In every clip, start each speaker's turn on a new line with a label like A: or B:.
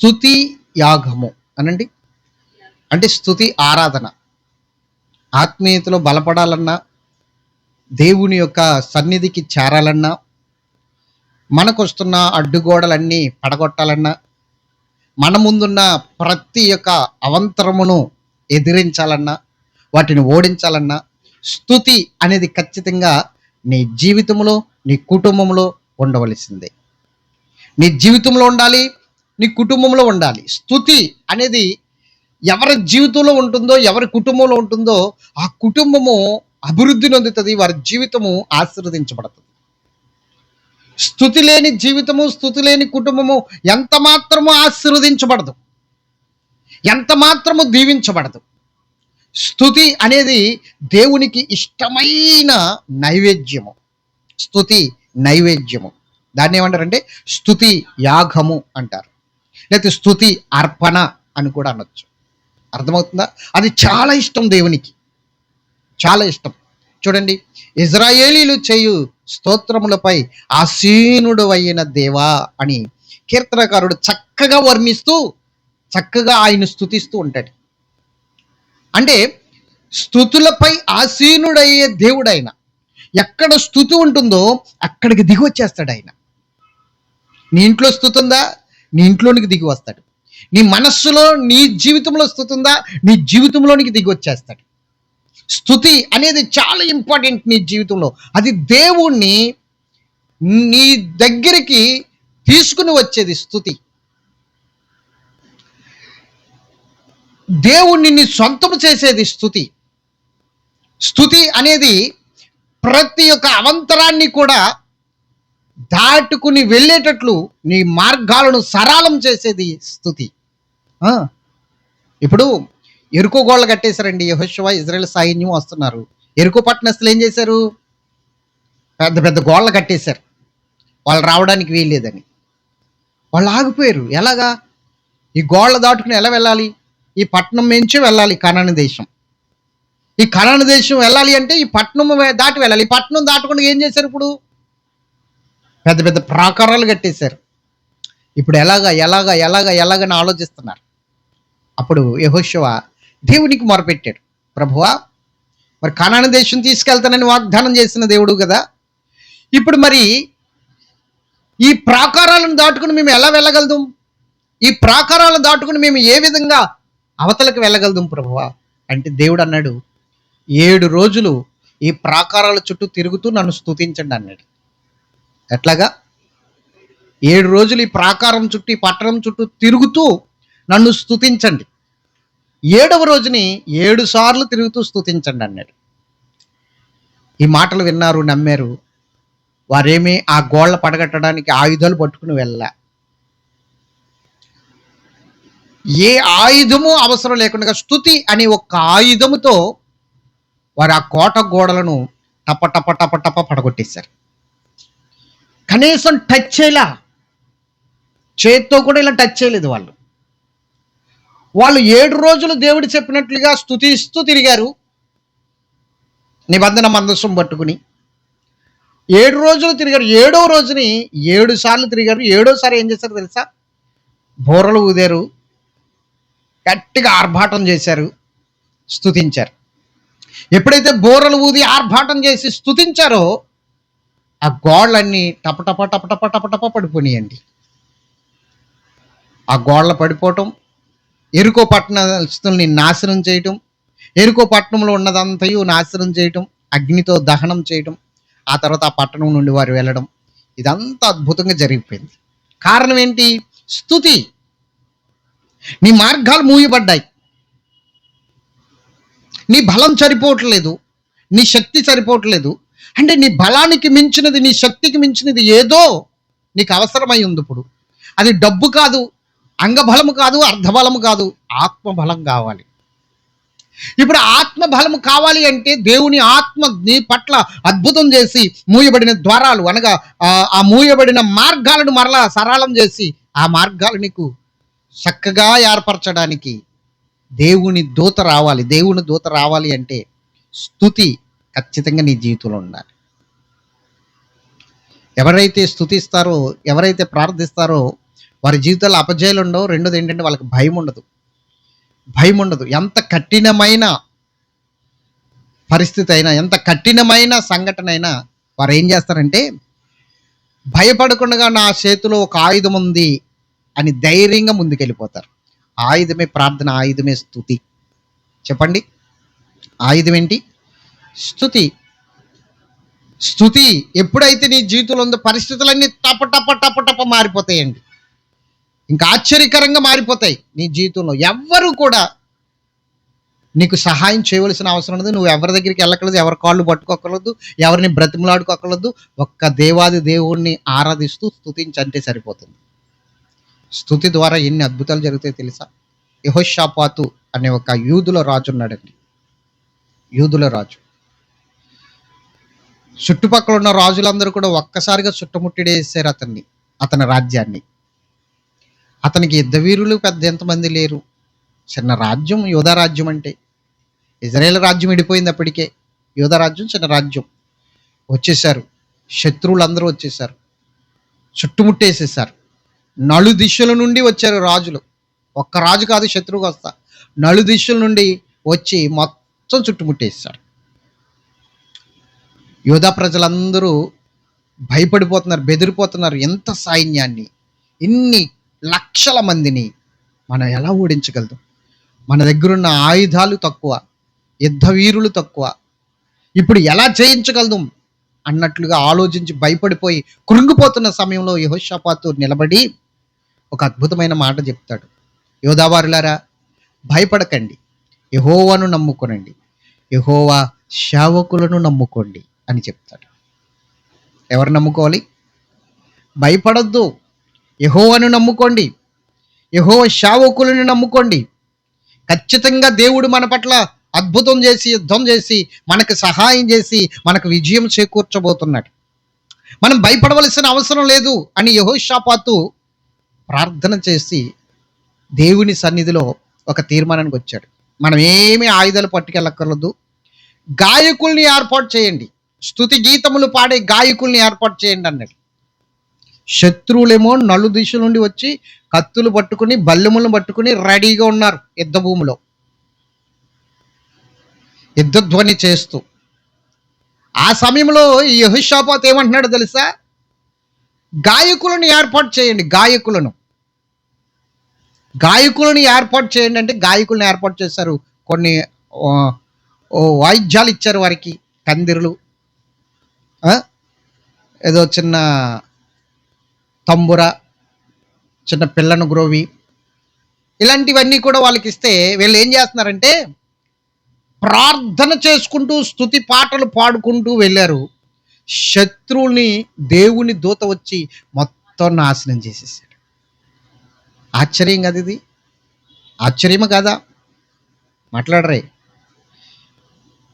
A: స్థుతి యాగము అనండి. అంటే స్థుతి ఆరాధన. ఆత్మీయతలో బలపడాలన్నా దేవుని యొక్క సన్నిధికి చేరాలన్నా మనకు వస్తున్న అడ్డుగోడలన్నీ పడగొట్టాలన్నా మన ముందున్న ప్రతి యొక్క అవంతరమును ఎదిరించాలన్నా వాటిని ఓడించాలన్నా స్థుతి అనేది ఖచ్చితంగా నీ జీవితంలో నీ కుటుంబంలో ఉండవలసిందే. నీ జీవితంలో ఉండాలి నీ కుటుంబంలో ఉండాలి. స్థుతి అనేది ఎవరి జీవితంలో ఉంటుందో ఎవరి కుటుంబంలో ఉంటుందో ఆ కుటుంబము అభివృద్ధి నొందుతుంది వారి జీవితము ఆశీర్వదించబడుతుంది. స్థుతి లేని జీవితము స్థుతి లేని కుటుంబము ఎంత మాత్రము ఆశీర్వదించబడదు? ఎంత మాత్రము దీవించబడదు? స్థుతి అనేది దేవునికి ఇష్టమైన నైవేద్యము. స్థుతి నైవేద్యము. దాన్ని ఏమంటారంటే స్థుతి యాగము అంటారు. లేకపోతే స్థుతి అర్పణ అని కూడా అనొచ్చు. అర్థమవుతుందా? అది చాలా ఇష్టం దేవునికి. చాలా ఇష్టం. చూడండి ఇజ్రాయేలీలు చేయు స్తోత్రములపై ఆసీనుడు అయిన దేవా అని కీర్తనకారుడు చక్కగా వర్ణిస్తూ చక్కగా ఆయన స్థుతిస్తూ ఉంటాడు. అంటే స్థుతులపై ఆసీనుడయ్యే దేవుడైన ఎక్కడ స్థుతి ఉంటుందో అక్కడికి దిగి వచ్చేస్తాడు ఆయన. నీ ఇంట్లో స్థుతుందా నీ ఇంట్లోనికి దిగి వస్తాడు. నీ మనస్సులో నీ జీవితంలో స్థుతి ఉందా? నీ జీవితంలోనికి దిగి వచ్చేస్తాడు. స్థుతి అనేది చాలా ఇంపార్టెంట్ నీ జీవితంలో. అది దేవుణ్ణి నీ దగ్గరికి తీసుకుని వచ్చేది స్థుతి. దేవుణ్ణి నీ సొంతం చేసేది స్థుతి. స్థుతి అనేది ప్రతి ఒక్క అవంతరాన్ని కూడా దాటుకుని వెళ్ళేటట్లు నీ మార్గాలను సరళం చేసేది స్థుతి. ఇప్పుడు ఎరుకో గోళ్ళ కట్టేశారండి. యహోశివ ఇజ్రాయెల్ సైన్యం వస్తున్నారు. ఎరుకో పట్టణస్తులు ఏం చేశారు? పెద్ద పెద్ద గోళ్ళ కట్టేశారు. వాళ్ళు రావడానికి వీల్లేదని. వాళ్ళు ఆగిపోయారు. ఎలాగా? ఈ గోళ్ళ దాటుకుని ఎలా వెళ్ళాలి? ఈ పట్టణం నుంచి వెళ్ళాలి కనాని దేశం. ఈ కనాని దేశం వెళ్ళాలి అంటే ఈ పట్టణం దాటి వెళ్ళాలి. ఈ పట్టణం దాటకుండా ఏం చేశారు ఇప్పుడు? పెద్ద పెద్ద ప్రాకారాలు కట్టేశారు. ఇప్పుడు ఎలాగా ఎలాగా ఎలాగ ఎలాగని ఆలోచిస్తున్నారు. అప్పుడు యహోశివ దేవునికి మొరపెట్టాడు. ప్రభువా మరి కనాన దేశం తీసుకెళ్తానని వాగ్దానం చేసిన దేవుడు కదా. ఇప్పుడు మరి ఈ ప్రాకారాలను దాటుకుని మేము ఎలా వెళ్ళగలుగుతాం ఈ ప్రాకారాలను దాటుకుని మేము ఏ విధంగా అవతలకు వెళ్ళగలుగుతాం ప్రభువా? అంటే దేవుడు అన్నాడు ఏడు రోజులు ఈ ప్రాకారాల చుట్టూ తిరుగుతూ నన్ను స్తుతించండి అన్నాడు. ఎట్లాగా? ఏడు రోజులు ఈ ప్రాకారం చుట్టూ పట్టణం చుట్టూ తిరుగుతూ నన్ను స్తుతించండి. ఏడవ రోజుని ఏడు సార్లు తిరుగుతూ స్థుతించండి అన్నాడు. ఈ మాటలు విన్నారు నమ్మారు. వారేమీ ఆ గోళ్ళ పడగట్టడానికి ఆయుధాలు పట్టుకుని వెళ్ళా. ఏ ఆయుధము అవసరం లేకుండా స్థుతి అనే ఒక్క ఆయుధముతో వారు ఆ కోట గోడలను టప టప టప టప పడగొట్టేశారు. కనీసం టచ్ చేయలా. చేత్తో కూడా ఇలా టచ్ చేయలేదు వాళ్ళు. వాళ్ళు ఏడు రోజులు దేవుడు చెప్పినట్లుగా స్తుతిస్తూ తిరిగారు. నిబంధన మందస్సం పట్టుకుని. ఏడు రోజులు తిరిగారు. ఏడో రోజుని ఏడు సార్లు తిరిగారు. ఏడోసారి ఏం చేశారు తెలుసా? బోరలు ఊదారు. గట్టిగా ఆర్భాటం చేశారు. స్థుతించారు ఎప్పుడైతే బోరలు ఊది ఆర్భాటం చేసి స్థుతించారో ఆ గోళ్ళన్నీ టపటప టపటప టపటప పడిపోయాయండి ఆ గోళ్ళ పడిపోవటం ఎరుకో పట్టణస్తుల్ని నాశనం చేయటం ఎరుకో పట్టణంలో ఉన్నదంతయు నాశనం చేయటం అగ్నితో దహనం చేయటం ఆ తర్వాత ఆ పట్టణం నుండి వారు వెళ్ళడం ఇదంతా అద్భుతంగా జరిగిపోయింది. కారణం ఏంటి? స్థుతి. నీ మార్గాలు మూయబడ్డాయి. నీ బలం సరిపోవట్లేదు. నీ శక్తి సరిపోవట్లేదు. అంటే నీ బలానికి మించినది నీ శక్తికి మించినది ఏదో నీకు అవసరమై ఉంది ఇప్పుడు. అది డబ్బు కాదు అంగబలము కాదు అర్ధబలము కాదు ఆత్మబలం కావాలి. ఇప్పుడు ఆత్మబలము కావాలి అంటే దేవుని ఆత్మ నీ పట్ల అద్భుతం చేసి మూయబడిన ద్వారాలు అనగా ఆ- ఆ మూయబడిన మార్గాలను మరలా సరళం చేసి ఆ మార్గాలు నీకు చక్కగా ఏర్పరచడానికి దేవుని దూత రావాలి. దేవుని దూత రావాలి అంటే స్థుతి ఖచ్చితంగా నీ జీవితంలో ఉండాలి. ఎవరైతే స్థుతిస్తారో ఎవరైతే ప్రార్థిస్తారో వారి జీవితాల్లో అపజయాలు ఉండవు. రెండోది ఏంటంటే వాళ్ళకి భయం ఉండదు. భయం ఉండదు. ఎంత కఠినమైన పరిస్థితి అయినా ఎంత కఠినమైన సంఘటన అయినా వారు ఏం చేస్తారంటే భయపడకుండా నా చేతిలో ఒక ఆయుధం ఉంది అని ధైర్యంగా ముందుకెళ్ళిపోతారు. ఆయుధమే ప్రార్థన ఆయుధమే స్థుతి చెప్పండి. ఆయుధం ఏంటి? స్థుతి స్థుతి ఎప్పుడైతే నీ జీవితంలో ఉందో పరిస్థితులన్నీ టప టప టప టప మారిపోతాయండి. ఇంకా ఆశ్చర్యకరంగా మారిపోతాయి నీ జీవితంలో. ఎవ్వరూ కూడా నీకు సహాయం చేయవలసిన అవసరం ఉండదు. నువ్వు ఎవరి దగ్గరికి వెళ్ళకలేదు ఎవరి కాళ్ళు పట్టుకోకలేదు ఎవరిని బ్రతిమలాడుకోకలేదు ఒక్క దేవాది దేవుణ్ణి ఆరాధిస్తూ స్థుతించంటే సరిపోతుంది. స్థుతి ద్వారా ఎన్ని అద్భుతాలు జరుగుతాయో తెలుసా? యహోషాపాతు అనే ఒక యూదుల రాజు ఉన్నాడండి. యూదుల రాజు. చుట్టుపక్కల ఉన్న రాజులందరూ కూడా ఒక్కసారిగా చుట్టుముట్టిడేసారు అతన్ని అతని రాజ్యాన్ని. అతనికి యుద్ధవీరులు పెద్ద ఎంతమంది లేరు. చిన్న రాజ్యం యోధా రాజ్యం అంటే. ఇజ్రాయేల్ రాజ్యం విడిపోయింది అప్పటికే. యోధా రాజ్యం చిన్న రాజ్యం. వచ్చేసారు శత్రువులందరూ వచ్చేసారు చుట్టుముట్టేసేసారు నలు దిశల నుండి వచ్చారు రాజులు. ఒక్క రాజు కాదు శత్రువుగా వస్తా నలు దిశల నుండి వచ్చి మొత్తం చుట్టుముట్టేసారు యోధా ప్రజలందరూ భయపడిపోతున్నారు బెదిరిపోతున్నారు ఎంత సైన్యాన్ని ఇన్ని లక్షల మందిని మనం ఎలా ఓడించగలుగుతాం మన దగ్గరున్న ఆయుధాలు తక్కువ యుద్ధ వీరులు తక్కువ. ఇప్పుడు ఎలా జయించగలదు అన్నట్లుగా ఆలోచించి భయపడిపోయి కృంగిపోతున్న సమయంలో యహోషపాతు నిలబడి ఒక అద్భుతమైన మాట చెప్తాడు. యోధావారులారా భయపడకండి. యహోవాను నమ్ముకొనండి. యహోవా శావకులను నమ్ముకోండి. అని చెప్తాడు. ఎవరు నమ్ముకోవాలి? భయపడొద్దు. యహోవను నమ్ముకోండి. యహోవ శావకులను నమ్ముకోండి. ఖచ్చితంగా దేవుడు మన పట్ల అద్భుతం చేసి యుద్ధం చేసి మనకు సహాయం చేసి మనకు విజయం చేకూర్చబోతున్నాడు. మనం భయపడవలసిన అవసరం లేదు అని యహోషాపాతు ప్రార్థన చేసి దేవుని సన్నిధిలో ఒక తీర్మానానికి వచ్చాడు. మనం ఏమి ఆయుధాలు పట్టుకెళ్ళక్కర్లేదు. గాయకుల్ని ఏర్పాటు చేయండి. స్తుతి గీతములు పాడే గాయకుల్ని ఏర్పాటు చేయండి అన్నాడు. శత్రువులేమో నలు దిశ నుండి వచ్చి కత్తులు పట్టుకుని బల్లెములను పట్టుకుని రెడీగా ఉన్నారు యుద్ధ భూమిలో. యుద్ధధ్వని చేస్తూ. ఆ సమయంలో ఈ యహుషాపాత్ ఏమంటున్నాడో తెలుసా? గాయకులను ఏర్పాటు చేయండి గాయకులను. గాయకులను ఏర్పాటు చేయండి అంటే గాయకులను ఏర్పాటు చేశారు కొన్ని వాయిద్యాలు ఇచ్చారు వారికి కందిరులు. ఏదో చిన్న తంబుర చిన్న పిల్లను గ్రోవి. ఇలాంటివన్నీ కూడా వాళ్ళకి ఇస్తే వీళ్ళు ఏం చేస్తున్నారంటే ప్రార్థన చేసుకుంటూ స్తుతి పాటలు పాడుకుంటూ వెళ్ళారు. శత్రువుని దేవుని దూత వచ్చి మొత్తం నాశనం చేసేసాడు. ఆశ్చర్యం కదా ఇది. ఆశ్చర్యమే కాదా? మాట్లాడరే.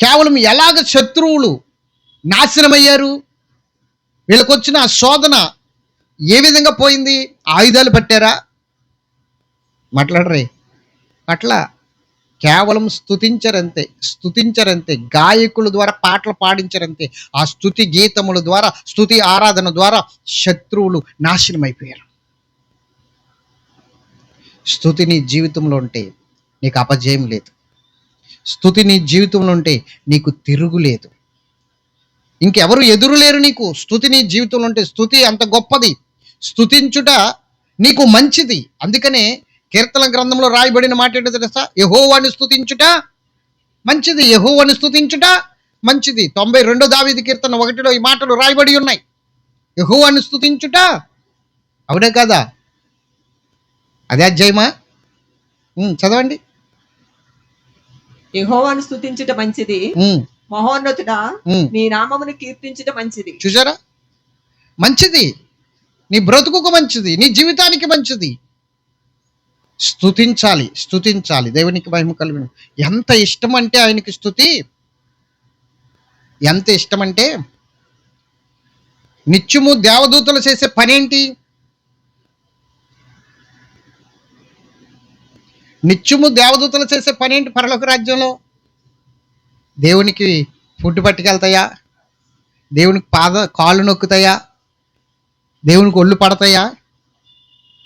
A: కేవలం ఎలాగ శత్రువులు నాశనమయ్యారు. వీళ్ళకి వచ్చిన ఆ శోధన ఏ విధంగా పోయింది? ఆయుధాలు పట్టారా? మాట్లాడరే. అట్లా కేవలం స్థుతించరంతే స్థుతించరంతే గాయకుల ద్వారా పాటలు పాడించరంతే ఆ స్థుతి గీతముల ద్వారా స్తుతి ఆరాధన ద్వారా శత్రువులు నాశనమైపోయారు. స్థుతి నీ జీవితంలో ఉంటే నీకు అపజయం లేదు. స్థుతి నీ జీవితంలో ఉంటే నీకు తిరుగు లేదు. ఇంకెవరు ఎదురు లేరు నీకు. స్తుతి నీ జీవితంలో ఉంటే స్తుతి అంత గొప్పది. స్తుతించుట నీకు మంచిది. అందుకనే కీర్తన గ్రంథంలో రాయబడిన మాట ఏంటో తెలుసా? యహోవాని స్తుతించుట మంచిది. యహోవాని స్తుతించుట మంచిది. తొంభై రెండో దావిది కీర్తన ఒకటిలో ఈ మాటలు రాయబడి ఉన్నాయి. యహోవాని స్తుతించుట అవునే కదా? అదే అధ్యాయమా? చదవండి.
B: యెహోవాను స్తుతించుట మంచిది. మహోన్నతుడా. నీ నామమును కీర్తించుట మంచిది.
A: చూసారా మంచిది. నీ బ్రతుకుకు మంచిది. నీ జీవితానికి మంచిది. స్తుతించాలి స్తుతించాలి. దేవునికి మహిమ కలిగిన ఎంత ఇష్టం అంటే ఆయనకి స్థుతి ఎంత ఇష్టం అంటే నిత్యము దేవదూతలు చేసే పనేంటి? నిత్యము దేవదూతలు చేసే పనేంటి పరలోక రాజ్యంలో? దేవునికి ఫుడ్ పట్టుకెళ్తాయా? దేవునికి పాద కాళ్ళు నొక్కుతాయా? దేవునికి ఒళ్ళు పడతాయా?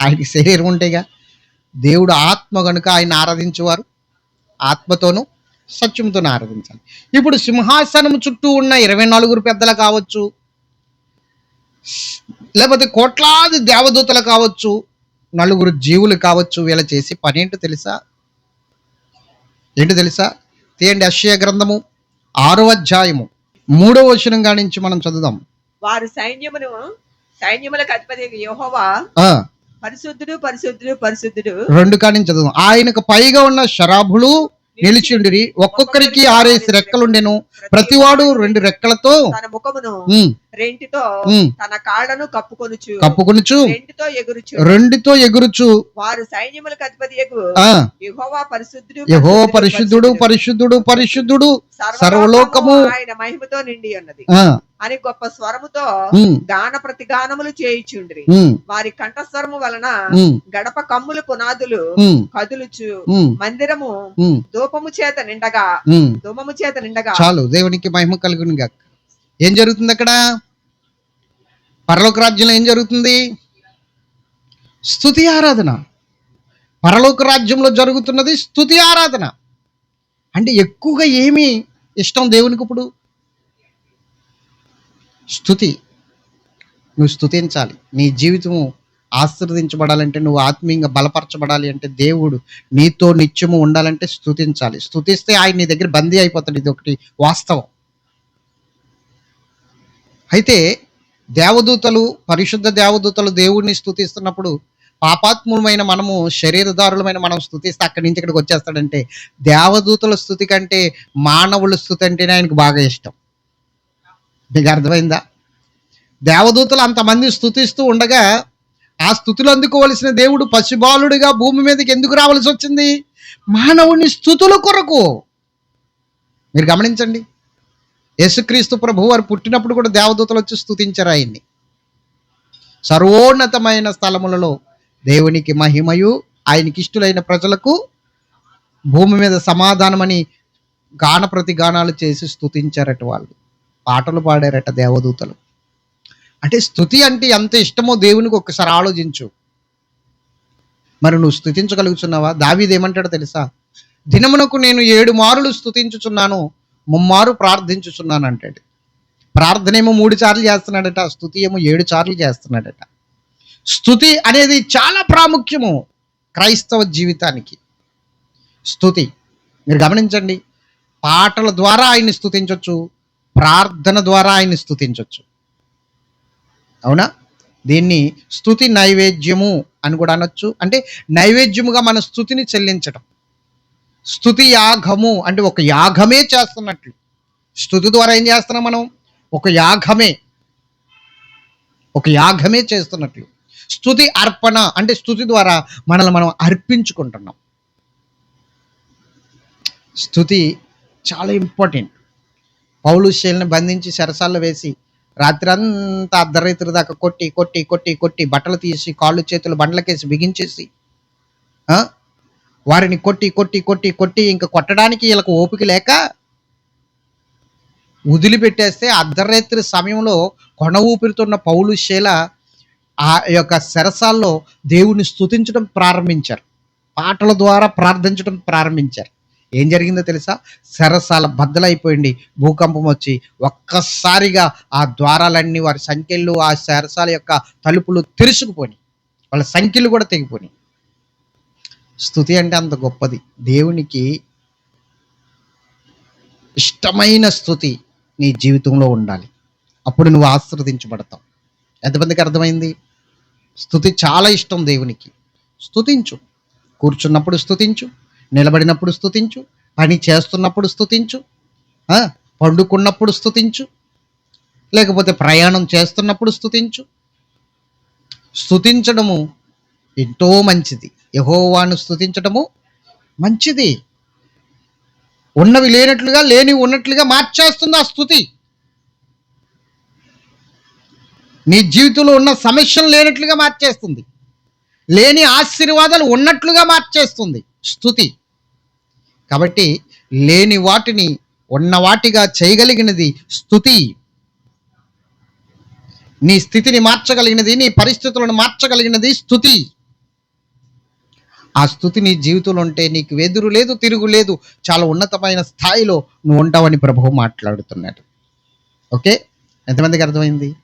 A: ఆయనకి శరీరం ఉంటాయిగా దేవుడు ఆత్మ కనుక ఆయన ఆరాధించేవారు ఆత్మతోనూ సత్యంతోనూ ఆరాధించాలి. ఇప్పుడు సింహాసనం చుట్టూ ఉన్న ఇరవై నలుగురు పెద్దలు కావచ్చు లేకపోతే కోట్లాది దేవదూతలు కావచ్చు నలుగురు జీవులు కావచ్చు వీళ్ళ చేసి పని ఏంటో తెలుసా? ఏంటో తెలుసా? తీయండి అక్షయ గ్రంథము ఆరో అధ్యాయము. మూడో వచనం నుంచి మనం చదువుదాం.
B: వారు సైన్యమును సైన్యములకు అధిపతి యెహోవా. పరిశుద్ధుడు పరిశుద్ధుడు పరిశుద్ధుడు.
A: రెండు కాడి నుంచి చదువుదాం. ఆయనకు పైగా ఉన్న శరాబులు నిలిచిండిరి ఒక్కొక్కరికి ఆరేసి రెక్కలుండెను. ప్రతివాడు రెండు రెక్కలతో
B: తన ముఖమును రెంటితో తన కాళ్ళను కప్పుకొనుచు
A: కప్పుకొనుచు
B: రెంటితో ఎగురుచు.
A: రెండితో ఎగురుచు.
B: వారు సైన్యములకు అధిపతి యెహోవా పరిశుద్ధుడు
A: యహో పరిశుద్ధుడు పరిశుద్ధుడు పరిశుద్ధుడు. సర్వలోకము
B: ఆయన మహిమతో నిండి ఉన్నది. అని గొప్ప స్వరముతో గాన ప్రతిగానములు చేయిచుండ్రి. వారి కంఠస్వరము వలన గడప కమ్ములు పునాదులు కదులుచు. మందిరము ధూపము చేత నిండగా. ధూమము చేత నిండగా.
A: చాలు దేవునికి మహిమ కలుగును గాక ఏం జరుగుతుంది అక్కడ పరలోక రాజ్యంలో ఏం జరుగుతుంది? స్థుతి ఆరాధన. పరలోక రాజ్యంలో జరుగుతున్నది స్తుతి ఆరాధన. అంటే ఎక్కువగా ఏమి ఇష్టం దేవునికి ఇప్పుడు? స్థుతి నువ్వు స్థుతించాలి నీ జీవితము ఆశీర్వదించబడాలంటే నువ్వు ఆత్మీయంగా బలపరచబడాలి అంటే దేవుడు నీతో నిత్యము ఉండాలంటే స్తుతించాలి. స్థుతిస్తే ఆయన నీ దగ్గర బందీ అయిపోతాడు. ఇది ఒకటి వాస్తవం. అయితే దేవదూతలు పరిశుద్ధ దేవదూతలు దేవుడిని స్థుతిస్తున్నప్పుడు పాపాత్ములమైన మనము శరీరదారులమైన మనం స్థుతిస్తే అక్కడి నుంచి ఇక్కడికి వచ్చేస్తాడంటే దేవదూతల స్థుతి కంటే మానవుల స్థుతి అంటేనే ఆయనకు బాగా ఇష్టం. మీకు అర్థమైందా? దేవదూతలు అంతమంది స్థుతిస్తూ ఉండగా ఆ స్థుతులు అందుకోవలసిన దేవుడు పసిబాలుడిగా భూమి మీదకి ఎందుకు రావాల్సి వచ్చింది? మానవుని స్థుతుల కొరకు. మీరు గమనించండి. యేసుక్రీస్తు ప్రభు వారు పుట్టినప్పుడు కూడా దేవదూతలు వచ్చి స్థుతించారు ఆయన్ని. సర్వోన్నతమైన స్థలములలో దేవునికి మహిమయు ఆయనకి ఇష్టలైన ప్రజలకు భూమి మీద సమాధానమని గాన ప్రతి గానాలు చేసి స్థుతించారట వాళ్ళు. పాటలు పాడారట దేవదూతలు. అంటే స్థుతి అంటే ఎంత ఇష్టమో దేవునికి ఒక్కసారి ఆలోచించు. మరి నువ్వు స్థుతించగలుగుతున్నావా దావీది ఏమంటాడో తెలుసా? దినమునకు నేను ఏడు మారులు స్థుతించుచున్నాను ముమ్మారు ప్రార్థించుచున్నాను అంటాడు ప్రార్థన ఏమో మూడు సార్లు చేస్తున్నాడట స్థుతి ఏమో ఏడు సార్లు చేస్తున్నాడట. స్థుతి అనేది చాలా ప్రాముఖ్యము క్రైస్తవ జీవితానికి. స్థుతి మీరు గమనించండి పాటల ద్వారా ఆయన్ని స్థుతించవచ్చు ప్రార్థన ద్వారా ఆయన్ని స్థుతించవచ్చు అవునా? దీన్ని స్థుతి నైవేద్యము అని కూడా అనొచ్చు. అంటే నైవేద్యముగా మన స్థుతిని చెల్లించటం. స్థుతి యాగము అంటే ఒక యాగమే చేస్తున్నట్లు. స్థుతి ద్వారా ఏం చేస్తున్నాం మనం? ఒక యాగమే ఒక యాగమే చేస్తున్నట్లు. స్థుతి అర్పణ అంటే స్థుతి ద్వారా మనల్ని మనం అర్పించుకుంటున్నాం. స్థుతి చాలా ఇంపార్టెంట్. పౌలు శైలిని బంధించి సరసాల్లో వేసి రాత్రి అంతా అర్ధరైతుల దాకా కొట్టి కొట్టి కొట్టి కొట్టి బట్టలు తీసి కాళ్ళు చేతులు బండ్లకేసి బిగించేసి వారిని కొట్టి కొట్టి కొట్టి కొట్టి ఇంకా కొట్టడానికి వీళ్ళకు ఓపిక లేక వదిలిపెట్టేస్తే అర్ధరాత్రి సమయంలో కొన ఊపిరితున్న పౌలు శీల ఆ యొక్క సరసాల్లో దేవుని స్థుతించడం ప్రారంభించారు. పాటల ద్వారా ప్రార్థించడం ప్రారంభించారు. ఏం జరిగిందో తెలుసా? సరసాల బద్దలైపోయింది. భూకంపం వచ్చి ఒక్కసారిగా ఆ ద్వారాలన్నీ వారి సంఖ్యలు ఆ సరసాల యొక్క తలుపులు తెరుచుకుపోయి వాళ్ళ సంఖ్యలు కూడా తెగిపోయినాయి. స్థుతి అంటే అంత గొప్పది. దేవునికి ఇష్టమైన స్థుతి నీ జీవితంలో ఉండాలి. అప్పుడు నువ్వు ఆశ్రదించబడతావు ఎంతమందికి అర్థమైంది? స్థుతి చాలా ఇష్టం దేవునికి. స్థుతించు. కూర్చున్నప్పుడు స్థుతించు. నిలబడినప్పుడు స్థుతించు. పని చేస్తున్నప్పుడు స్థుతించు. పండుకున్నప్పుడు స్థుతించు. లేకపోతే ప్రయాణం చేస్తున్నప్పుడు స్థుతించు. స్థుతించడము ఎంతో మంచిది. యహోవాను స్థుతించటము మంచిది. ఉన్నవి లేనట్లుగా లేని ఉన్నట్లుగా మార్చేస్తుంది ఆ స్థుతి నీ జీవితంలో ఉన్న సమస్యలు లేనట్లుగా మార్చేస్తుంది. లేని ఆశీర్వాదాలు ఉన్నట్లుగా మార్చేస్తుంది స్థుతి కాబట్టి లేని వాటిని ఉన్న వాటిగా చేయగలిగినది స్థుతి నీ స్థితిని మార్చగలిగినది నీ పరిస్థితులను మార్చగలిగినది స్థుతి ఆ స్థుతి నీ జీవితంలో ఉంటే నీకు వెదురు లేదు తిరుగు లేదు చాలా ఉన్నతమైన స్థాయిలో నువ్వు ఉంటావని ప్రభువు మాట్లాడుతున్నాడు. ఓకే? ఎంతమందికి అర్థమైంది?